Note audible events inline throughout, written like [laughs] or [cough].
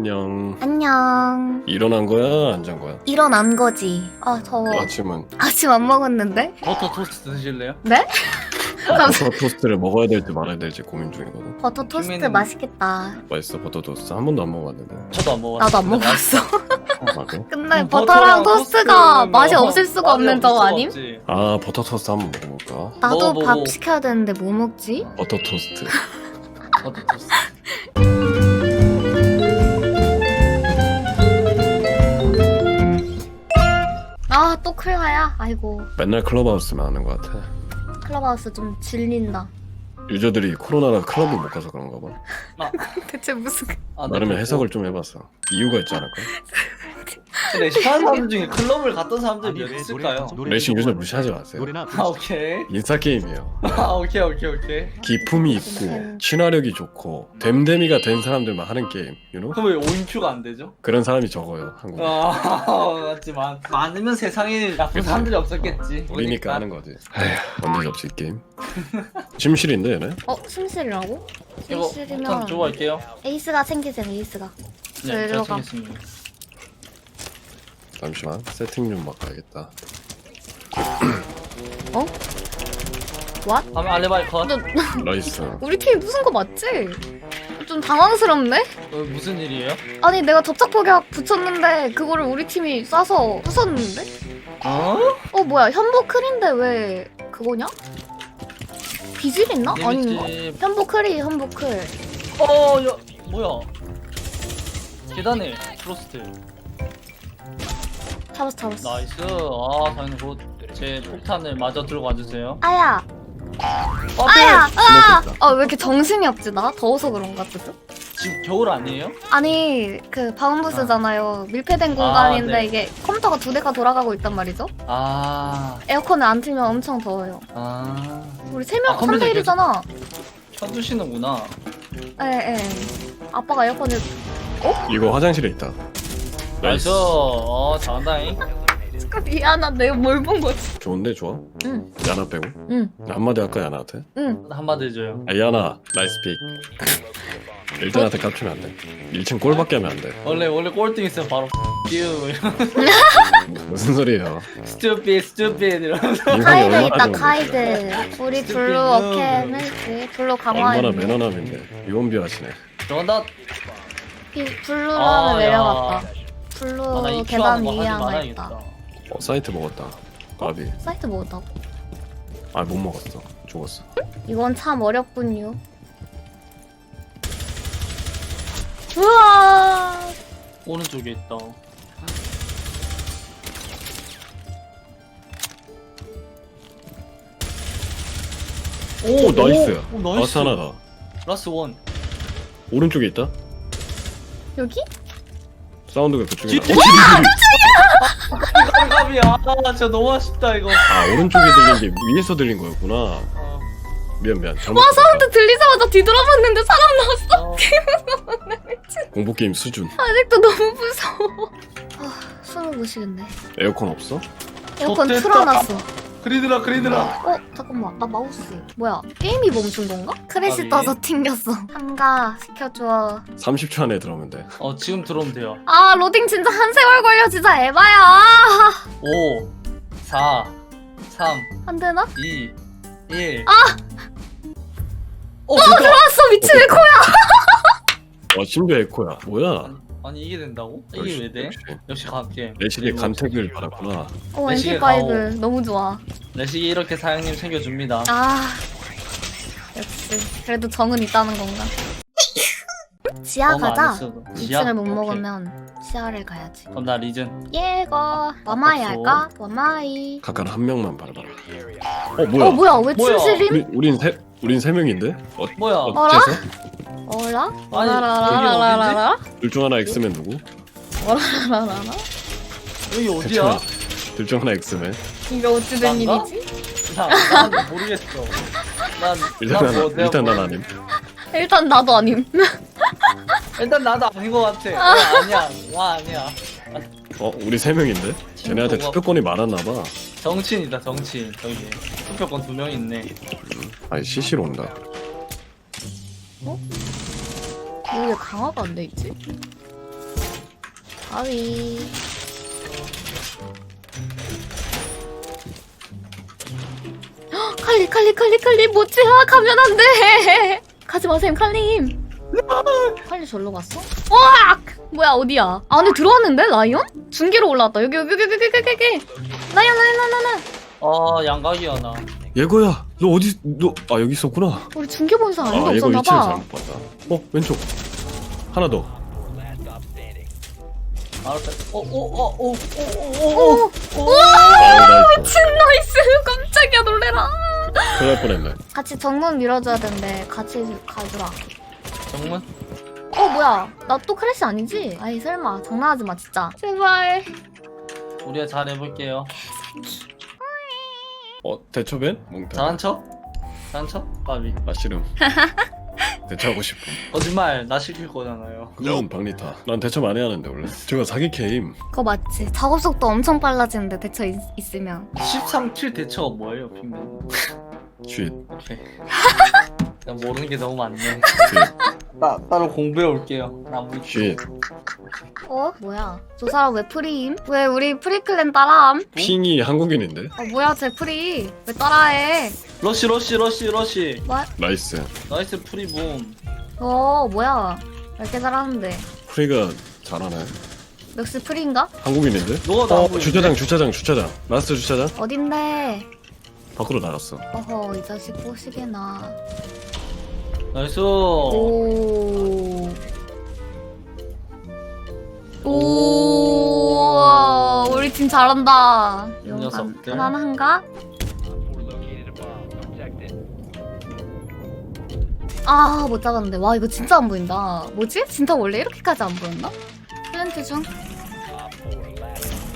안녕. 안녕. 일어난 거야? 안 잔 거야? 일어난 거지. 아, 더워. 아침은 아침 안 먹었는데? 버터 토스트 드실래요? 네? [laughs] 버터 토스트를 먹어야 될지 말아야 될지 고민 중이거든. 버터 토스트 김에는- 맛있겠다. 맛있어 버터 토스트 한 번도 안 먹어봤는데. 저도 안 먹었어요. 나도 안. 아, 그래? [laughs] 근데 음, 버터랑 토스트가 토스트는 맛이 뭐 없을 수가 없는 저 아님? 아 버터 토스트 한 번 먹어볼까? 나도 먹어보고. 밥 시켜야 되는데 뭐 먹지? 버터 토스트. [laughs] 버터 토스트. 아, 또 클라야? 아이고. 맨날 클럽하우스만 하는 것 같아. 클럽하우스 좀 질린다. 유저들이 코로나라 클럽을 못 가서 그런가 봐. [laughs] 대체 무슨. 아, 네, 나름의. 해석을 좀 해봤어. 이유가 있지 않을까? [laughs] 근데 시간 사람들 중에 클럽을 갔던 사람들이 몇 있을까요? 레이싱 유저 무시하지 마세요. 노래나 아 오케이. 인싸 게임이에요. 아 오케이 오케이 오케이. 기품이 있고 친화력이 좋고 댐댐이가 된 사람들만 하는 게임, you know? 그럼 왜 5인큐가 안 되죠? 그런 사람이 적어요 한국 에. 아 맞지만 많으면 세상에 나쁜 그치. 사람들이 없었겠지. 우리니까 하는 거지. 에휴, 언제 접시 게임? 침실인데 얘네? 어, 심실이라고? 이거 심실이면 일단 주고 갈게요. 에이스가 챙기세요, 에이스가. 네, 네, 제가 들어가. 챙겼습니다. 잠시만 세팅 좀 바꿔야겠다. 왓? 다음에 알레바이 컷. 너, [laughs] 나이스. 우리 팀이 무슨 거 맞지? 좀 당황스럽네? 어, 무슨 일이에요? 아니 내가 접착 폭약 붙였는데 그거를 우리 팀이 쏴서 부쉈는데? 어? 어 뭐야 현보 클인데 왜 그거냐? 비질 있나? 아닌가? 현보 클이 현보 클 어, 야, 뭐야? 계단에 프로스트. 잡았어 잡았어 나이스. 아, 저희는 곧제 폭탄을 마저 들고 와주세요. 아야 아, 아야 아! 죽었다. 아왜 이렇게 정신이 없지 나? 더워서 그런가 그죠? 지금 겨울 아니에요? 아니 그 바운부스잖아요 밀폐된 공간인데 네. 이게 컴퓨터가 두 대가 돌아가고 있단 말이죠? 아, 에어컨을 안 틀면 엄청 더워요 아. 우리 세명 아, 컴퓨터 3대 1이잖아 켜두시는구나. 에에 아빠가 에어컨을 이거 화장실에 있다. 나이스. 어, 잘한다잉. 잠깐 미안한데 이거 뭘본 거지? 좋은데 좋아? 응. 야나 빼고? 응 한마디 할까 야나한테? 응. 한마디 해줘요. 아 야나 나이스 픽. 1등한테 깝치면 안 돼. 1층 꼴밖에 하면 안 돼. 원래, 원래 꼴등 있으면 바로 [laughs] 뷰. [laughs] 무슨 소리예요? 스튜피, 스튜피. 이러면서. 인상이 카이드 얼마나 있다 좋은데. 카이드 우리 블루 어케 멜지 블루 강화 얼마나 매너남인데 유언비 하시네. 비- 블루라는 아, 야. 내려갔다 블루 아, 나 EQ 계단 거 위에 하지 하나 말아야겠다. 있다 어 사이트 먹었다. 까비. 사이트 먹었다고? 아못 먹었어. 죽었어. 이건 참 어렵군요 우와 오른쪽에 있다. 오, 나이스. 오, 라스 하나다. 라스 원. 오른쪽에 있다. 여기? 사운드가 그쪽에. 뒤- 나. 깜깜이야. 아, 진짜 너무 아쉽다 이거. 아 오른쪽에 들린 게 위에서 들린 거였구나. 어, 미안 미안. 잘못. 와 사운드 들리자마자 뒤돌아봤는데 사람 나왔어 어. 공포 게임 수준. 아직도 너무 무서워 아 숨을 못 쉬겠네 에어컨 없어? 에어컨 좋겠다. 틀어놨어 그리드라 그리드라. 어 잠깐만 나 마우스 뭐야 게임이 멈춘 건가? 크래시 아니. 떠서 튕겼어 한가 시켜줘 30초 안에 들어오면 돼. 어 지금 들어오면 돼요. 아 로딩 진짜 한 세월 걸려 진짜 에바야 5, 4, 3, 안 되나? 2, 1. 아! 어 됐다. 들어왔어 미친 에코야 와 심지어 에코야. 뭐야? 아니, 이게 된다고? 이게 역시, 왜 돼? 역시. 역시 강게. 레시리 간택을 받았구나. 오 내시계 MP5 너무 좋아 레식이 이렇게 사장님 챙겨줍니다. 아 역시 그래도 정은 있다는 건가 지하 너무 안 가자 했어도. 지하? 2층을 못 오케이. 먹으면 지하를 가야지 그럼 나 리즌. 예거 와마이 없어. 할까? 와마이 각각 한 명만 밟아라. 어 뭐야? 어 뭐야 왜 뭐야? 우리 우린 세 우린 세 명인데? 어, 뭐야? 어째서? 어라? 어라라라라라라 둘 중 하나 엑스맨 누구? 어라라라라 여기 어디야? 괜찮아. 둘중 하나 엑스맨. 이게 어찌 된 난가? 일이지? 난, 난 모르겠어. 난, 일단 난난 뭐, 내가 일단 난 뭐- 아님. 일단 나도 아님 [laughs] 일단 나도 아닌 것 같아. 와 아니야. 와 아니야. 어 우리 세 명인데? 쟤네한테 친구가- 투표권이 많았나 봐. 정치인이다 정치인. 저기 투표권 두 명 있네. 아니 CC로 온다. 왜 강화가 안 돼 있지? 아위. 헉, 칼리 칼리 칼리 칼리 모찌야 가면 안 돼. [laughs] 가지 마세요 칼님. 칼리 절로 갔어? 와! 뭐야 어디야? 안에 들어왔는데 라이언? 중계로 올라왔다. 여기 여기 여기 여기 여기 여기. 라이언 라이언 라이언 라이언. 어 양각이야 나. 예거야 너 어디 너 아 여기 있었구나 우리 중계 본 사람 아무도 아 없었나 위치를 봐. 잘못 봤다 어 왼쪽 하나 더 알았다. 오오오오오오오. 오, 아우 나이스 친 나이스. [laughs] 깜짝이야 놀래라. 날 뻔했네 같이 정문 밀어줘야 되는데 같이 가주라. 정문? 어 뭐야? 나 또 크래시 아니지? 아이 설마 장난하지 마 진짜. 제발. 우리가 잘 해볼게요. 어 대처벤? 몽타 잘한 척? 잘한 척? 바비. 아 싫음 [laughs] 대처하고 싶어 거짓말 나 시킬 거잖아요. 그건 박리타 난 대처 많이 하는데 원래 제가 사기 게임 그거 맞지. 작업 속도 엄청 빨라지는데 대처 있, 있으면. 13킬 대처가 뭐예요, 핑맨? 쉿 오케이. [laughs] 난 모르는 게 너무 많네. 쉿 따, 따로 공부해 올게요. 나 우리 쉿 어? 뭐야? 저 사람 왜 프리임? 왜 우리 프리클랜 따라함? 핑이 한국인인데 어 뭐야 제 프리? 왜 따라해? 러시 러시 러시 러시. 뭐? 나이스 나이스 프리붐. 어 뭐야? 왜 이렇게 잘하는데? 프리가 잘하네 역시 프리인가? 한국인인데? 너가 나 어? 주차장 주차장 주차장 라스트 주차장 어딘데? 밖으로 나갔어 어허 이 자식 꼬시게나. 나이스. 오. 오. 우리 팀 잘한다. 이 녀석들. 편안한가? 아, 못 잡았는데. 와, 이거 진짜 안 보인다. 뭐지? 진짜 원래 이렇게까지 안 보였나? 플랜트 중.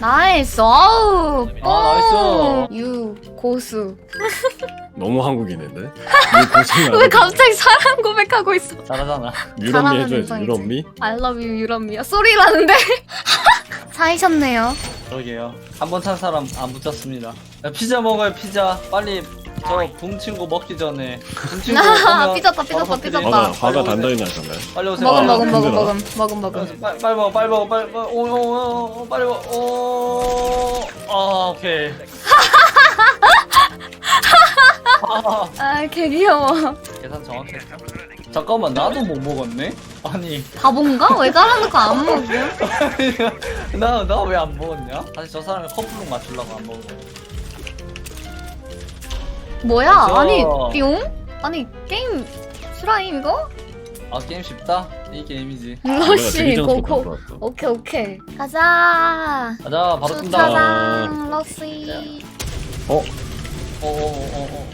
나이스. 어우. 아, 뽕. 유 고수. 너무 한국인인데? [laughs] 왜 갑자기 사람 고백하고 있어? 잘하잖아. 유럽미 잘하는 해줘야지 인상이지. 유럽미? I love you, 유람이야. 소리라는데. [laughs] 사이셨네요. 그러게요. 한번찬 사람 안 붙잡습니다. 야, 피자 먹어요, 피자. 빨리 저 붕 친구 먹기 전에. 붕 [laughs] 친구 아, [laughs] 삐졌다, 삐졌다, 삐졌다. 화가 빨리 화가 오세요. 단단히 나셨네 빨리 오세요. 먹음, 아, 먹음, 먹음, 힘들어. 먹음, 먹음, 먹음. 빨리, 빨리 먹어, 빨리 먹어, 빨리 먹어. 오, 오, 오, 오, 빨리 먹어. 오, 아, 오케이. 아, 아, 개 귀여워. 계산 정확했어. 잠깐만, 나도 못 먹었네? 아니, 바본가? 왜 깔아놓고 안 먹어? [laughs] 나, 나 왜 안 먹었냐? 사실 저 사람이 커플룩 맞추려고 안 먹은 거야. 뭐야? 맞아. 아니, 띠용? 아니, 게임 실화임 이거? 아, 게임 쉽다? 이 게임이지. 러시, 되게 장소 고고. 오케이, 오케이. 가자. 가자, 바로 뜬다. 주차장, 러시. 어? 어, 어, 어, 어.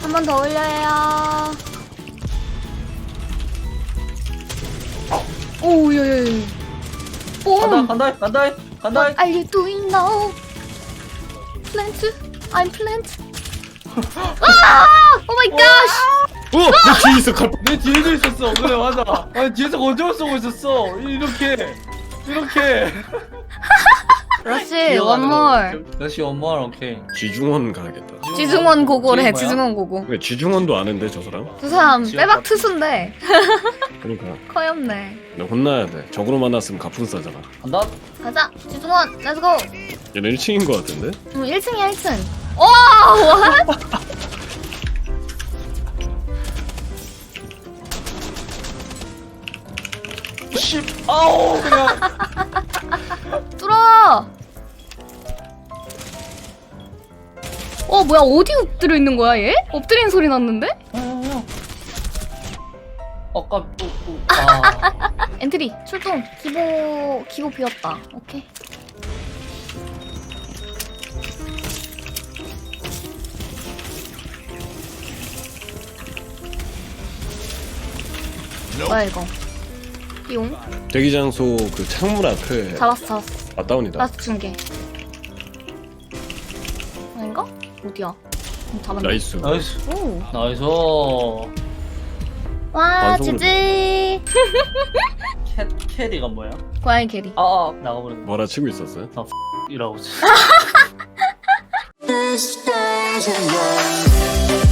한 번 더 올려요. 오, 예, 예. 예. 간다, 뽕! 간다, 간다, 간다. What are you doing now? Plant? I'm plant. [laughs] 아! Oh my gosh! 어! 내 뒤에 있어 칼내 뒤에도 있었어. 그래, 맞아. 아니, 뒤에서 거절 쏘고 있었어. 이렇게. 이렇게. [laughs] 러시, one more. 러시 원몰, 오케이. 지중원 가야겠다 지중원 고고래, 뭐야? 지중원 고고. 왜 지중원도 아는데 저 사람? 두 사람 지역 빼박 같은- 투수인데 [laughs] 그러니까 커였네. 나 혼나야 돼 적으로 만났으면 갑분싸잖아 간다. 가자, 지중원, 렛츠고. 얘는 1층인 거 같은데? 음, 1층이야, 1층. 와, 와. 씨, 아우, 그냥. [laughs] 뚫어. 어, 뭐야, 어디 엎드려 있는 거야, 얘? 엎드리는 소리 났는데? 아까 또, 또. 아. [laughs] 엔트리, 출동. 기보, 기보 비었다. 오케이. 뭐야, 이거. 띠용. 대기 장소 그 창문 앞에 잡았어, 잡았어. 맞다운이다 라스트 중계. 아닌가? 어디야? 음, 잡았네. 나이스 나이스. 오. 나이스. 와, 반성으로 지지. 캐, 캐리가 뭐야? 고양이 캐리. 아, 아, 나가버렸네. 뭐라 치고 있었어요? 이라고. [laughs]